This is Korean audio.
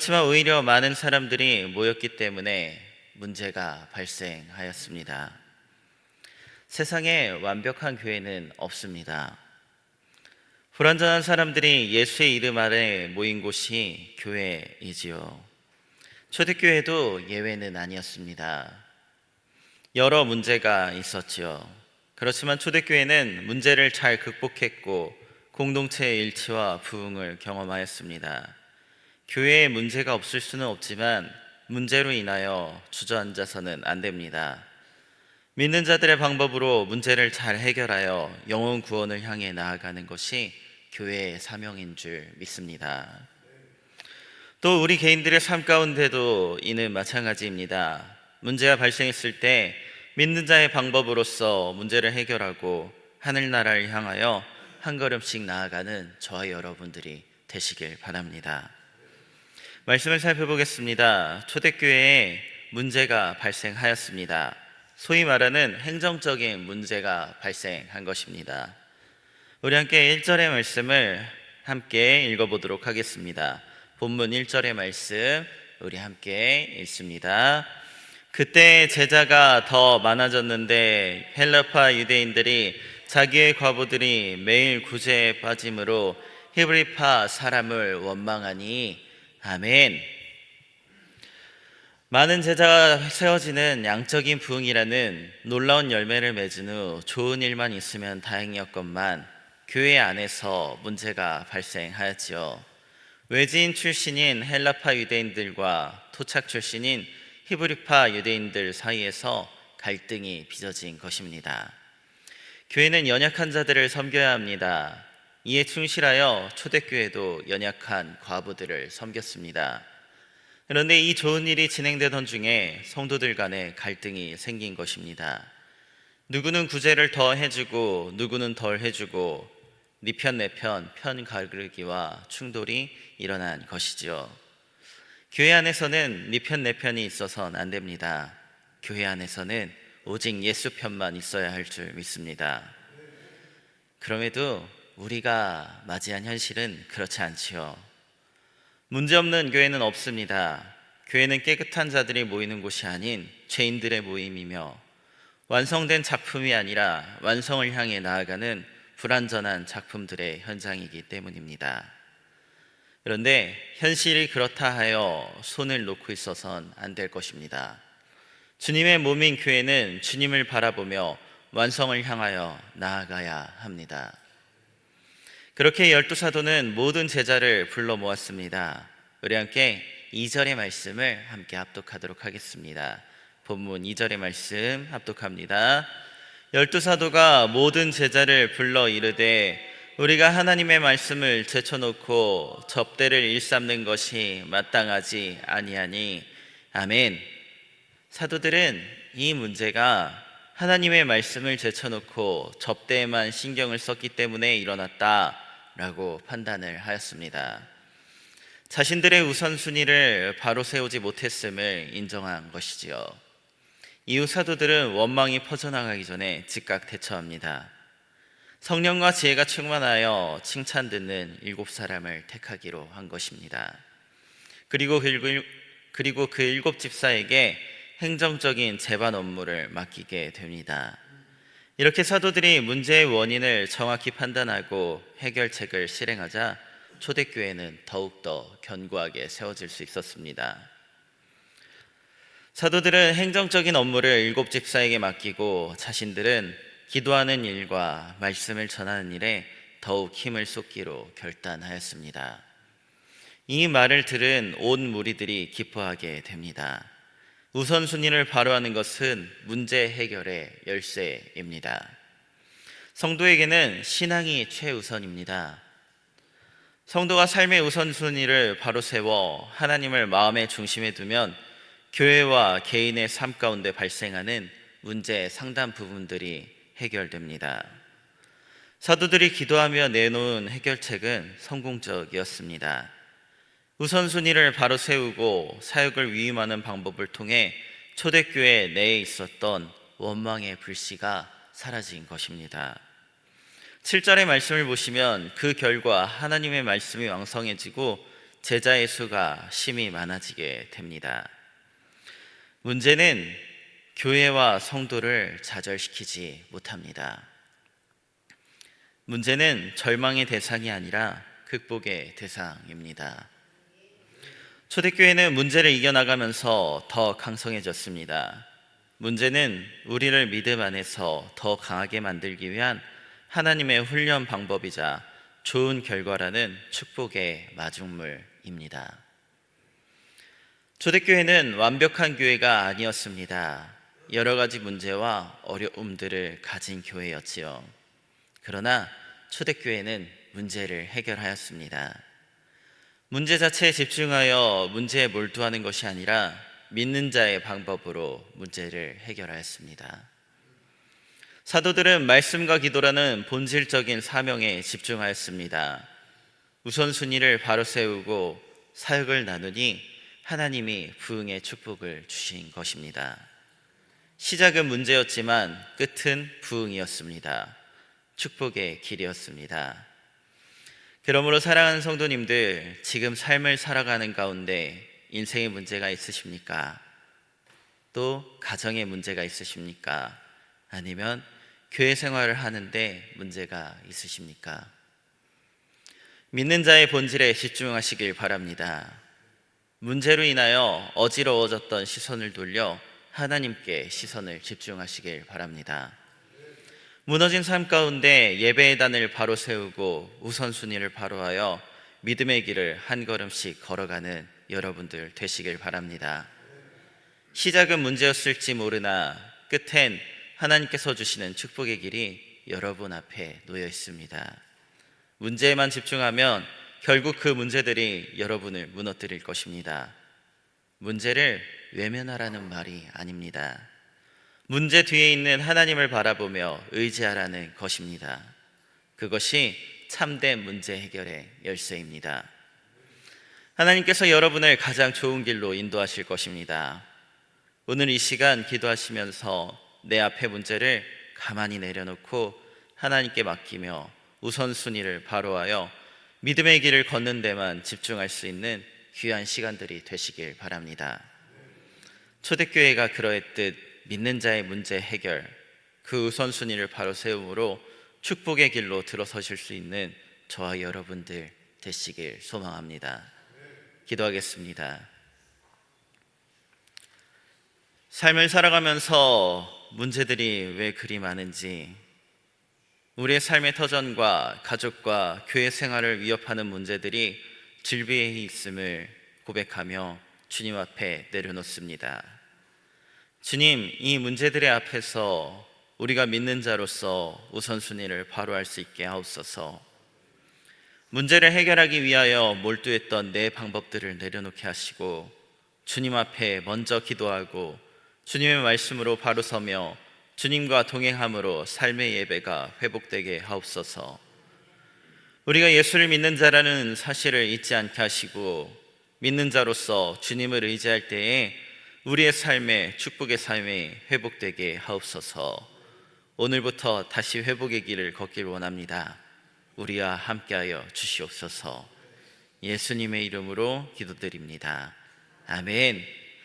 그렇지만 오히려 많은 사람들이 모였기 때문에 문제가 발생하였습니다. 세상에 완벽한 교회는 없습니다. 불완전한 사람들이 예수의 이름 아래 모인 곳이 교회이지요. 초대교회도 예외는 아니었습니다. 여러 문제가 있었지요. 그렇지만 초대교회는 문제를 잘 극복했고 공동체의 일치와 부흥을 경험하였습니다. 교회에 문제가 없을 수는 없지만 문제로 인하여 주저앉아서는 안 됩니다. 믿는 자들의 방법으로 문제를 잘 해결하여 영혼 구원을 향해 나아가는 것이 교회의 사명인 줄 믿습니다. 또 우리 개인들의 삶 가운데도 이는 마찬가지입니다. 문제가 발생했을 때 믿는 자의 방법으로서 문제를 해결하고 하늘나라를 향하여 한 걸음씩 나아가는 저와 여러분들이 되시길 바랍니다. 말씀을 살펴보겠습니다. 초대교회에 문제가 발생하였습니다. 소위 말하는 행정적인 문제가 발생한 것입니다. 우리 함께 1절의 말씀을 함께 읽어보도록 하겠습니다. 본문 1절의 말씀 우리 함께 읽습니다. 그때 제자가 더 많아졌는데 헬라파 유대인들이 자기의 과부들이 매일 구제에 빠짐으로 히브리파 사람을 원망하니 아멘. 많은 제자가 세워지는 양적인 부흥이라는 놀라운 열매를 맺은 후 좋은 일만 있으면 다행이었건만 교회 안에서 문제가 발생하였지요. 외지인 출신인 헬라파 유대인들과 토착 출신인 히브리파 유대인들 사이에서 갈등이 빚어진 것입니다. 교회는 연약한 자들을 섬겨야 합니다. 이에 충실하여 초대교회도 연약한 과부들을 섬겼습니다. 그런데 이 좋은 일이 진행되던 중에 성도들 간에 갈등이 생긴 것입니다. 누구는 구제를 더 해주고 누구는 덜 해주고 네편내편 편 가르기와 충돌이 일어난 것이지요. 교회 안에서는 네편내 편이 있어서는 안 됩니다. 교회 안에서는 오직 예수 편만 있어야 할 줄 믿습니다. 그럼에도 우리가 맞이한 현실은 그렇지 않지요. 문제없는 교회는 없습니다. 교회는 깨끗한 자들이 모이는 곳이 아닌 죄인들의 모임이며 완성된 작품이 아니라 완성을 향해 나아가는 불완전한 작품들의 현장이기 때문입니다. 그런데 현실이 그렇다 하여 손을 놓고 있어선 안 될 것입니다. 주님의 몸인 교회는 주님을 바라보며 완성을 향하여 나아가야 합니다. 그렇게 열두 사도는 모든 제자를 불러 모았습니다. 우리 함께 2절의 말씀을 함께 합독하도록 하겠습니다. 본문 2절의 말씀 합독합니다. 열두 사도가 모든 제자를 불러 이르되 우리가 하나님의 말씀을 제쳐놓고 접대를 일삼는 것이 마땅하지 아니하니 아멘. 사도들은 이 문제가 하나님의 말씀을 제쳐놓고 접대에만 신경을 썼기 때문에 일어났다 라고 판단을 하였습니다. 자신들의 우선순위를 바로 세우지 못했음을 인정한 것이지요. 이후 사도들은 원망이 퍼져나가기 전에 즉각 대처합니다. 성령과 지혜가 충만하여 칭찬 듣는 일곱 사람을 택하기로 한 것입니다. 그리고 그 그리고 그 일곱 집사에게 행정적인 재반 업무를 맡기게 됩니다. 이렇게 사도들이 문제의 원인을 정확히 판단하고 해결책을 실행하자 초대교회는 더욱더 견고하게 세워질 수 있었습니다. 사도들은 행정적인 업무를 일곱 집사에게 맡기고 자신들은 기도하는 일과 말씀을 전하는 일에 더욱 힘을 쏟기로 결단하였습니다. 이 말을 들은 온 무리들이 기뻐하게 됩니다. 우선순위를 바로 하는 것은 문제 해결의 열쇠입니다. 성도에게는 신앙이 최우선입니다. 성도가 삶의 우선순위를 바로 세워 하나님을 마음의 중심에 두면 교회와 개인의 삶 가운데 발생하는 문제의 상당 부분들이 해결됩니다. 사도들이 기도하며 내놓은 해결책은 성공적이었습니다. 우선순위를 바로 세우고 사역을 위임하는 방법을 통해 초대교회 내에 있었던 원망의 불씨가 사라진 것입니다. 7절의 말씀을 보시면 그 결과 하나님의 말씀이 왕성해지고 제자의 수가 심히 많아지게 됩니다. 문제는 교회와 성도를 좌절시키지 못합니다. 문제는 절망의 대상이 아니라 극복의 대상입니다. 초대교회는 문제를 이겨나가면서 더 강성해졌습니다. 문제는 우리를 믿음 안에서 더 강하게 만들기 위한 하나님의 훈련 방법이자 좋은 결과라는 축복의 마중물입니다. 초대교회는 완벽한 교회가 아니었습니다. 여러 가지 문제와 어려움들을 가진 교회였지요. 그러나 초대교회는 문제를 해결하였습니다. 문제 자체에 집중하여 문제에 몰두하는 것이 아니라 믿는 자의 방법으로 문제를 해결하였습니다. 사도들은 말씀과 기도라는 본질적인 사명에 집중하였습니다. 우선순위를 바로 세우고 사역을 나누니 하나님이 부흥의 축복을 주신 것입니다. 시작은 문제였지만 끝은 부흥이었습니다. 축복의 길이었습니다. 그러므로 사랑하는 성도님들, 지금 삶을 살아가는 가운데 인생의 문제가 있으십니까? 또 가정의 문제가 있으십니까? 아니면 교회 생활을 하는데 문제가 있으십니까? 믿는 자의 본질에 집중하시길 바랍니다. 문제로 인하여 어지러워졌던 시선을 돌려 하나님께 시선을 집중하시길 바랍니다. 무너진 삶 가운데 예배의 단을 바로 세우고 우선순위를 바로 하여 믿음의 길을 한 걸음씩 걸어가는 여러분들 되시길 바랍니다. 시작은 문제였을지 모르나 끝엔 하나님께서 주시는 축복의 길이 여러분 앞에 놓여 있습니다. 문제에만 집중하면 결국 그 문제들이 여러분을 무너뜨릴 것입니다. 문제를 외면하라는 말이 아닙니다. 문제 뒤에 있는 하나님을 바라보며 의지하라는 것입니다. 그것이 참된 문제 해결의 열쇠입니다. 하나님께서 여러분을 가장 좋은 길로 인도하실 것입니다. 오늘 이 시간 기도하시면서 내 앞의 문제를 가만히 내려놓고 하나님께 맡기며 우선순위를 바로하여 믿음의 길을 걷는 데만 집중할 수 있는 귀한 시간들이 되시길 바랍니다. 초대교회가 그러했듯 믿는 자의 문제 해결, 그 우선순위를 바로 세움으로 축복의 길로 들어서실 수 있는 저와 여러분들 되시길 소망합니다. 기도하겠습니다. 삶을 살아가면서 문제들이 왜 그리 많은지, 우리의 삶의 터전과 가족과 교회 생활을 위협하는 문제들이 질비해 있음을 고백하며 주님 앞에 내려놓습니다. 주님, 이 문제들의 앞에서 우리가 믿는 자로서 우선순위를 바로 할 수 있게 하옵소서. 문제를 해결하기 위하여 몰두했던 내 방법들을 내려놓게 하시고 주님 앞에 먼저 기도하고 주님의 말씀으로 바로 서며 주님과 동행함으로 삶의 예배가 회복되게 하옵소서. 우리가 예수를 믿는 자라는 사실을 잊지 않게 하시고 믿는 자로서 주님을 의지할 때에 우리의 삶에 축복의 삶이 회복되게 하옵소서. 오늘부터 다시 회복의 길을 걷길 원합니다. 우리와 함께하여 주시옵소서. 예수님의 이름으로 기도드립니다. 아멘.